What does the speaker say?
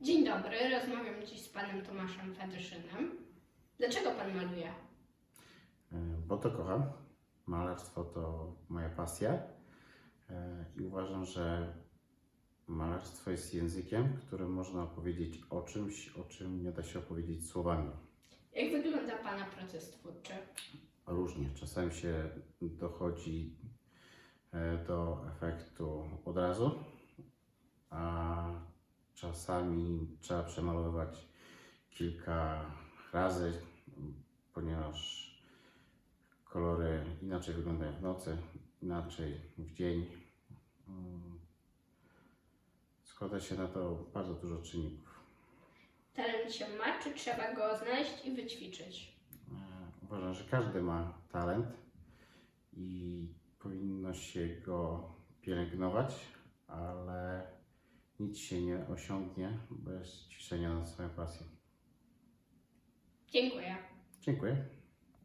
Dzień dobry, rozmawiam dziś z panem Tomaszem Fedyszynem. Dlaczego pan maluje? E, Bo to kocham. Malarstwo to moja pasja E, i uważam, że malarstwo jest językiem, którym można opowiedzieć o czymś, o czym nie da się opowiedzieć słowami. Jak wygląda pana proces twórczy? Różnie. Czasami się dochodzi e, do efektu od razu, czasami trzeba przemalowywać kilka razy, ponieważ kolory inaczej wyglądają w nocy, inaczej w dzień. Mm. Składa się na to bardzo dużo czynników. Talent się ma, czy trzeba go znaleźć i wyćwiczyć? E, Uważam, że każdy ma talent i powinno się go pielęgnować, ale nic się nie osiągnie bez ćwiczenia na swoją pasję. Dziękuję. Dziękuję.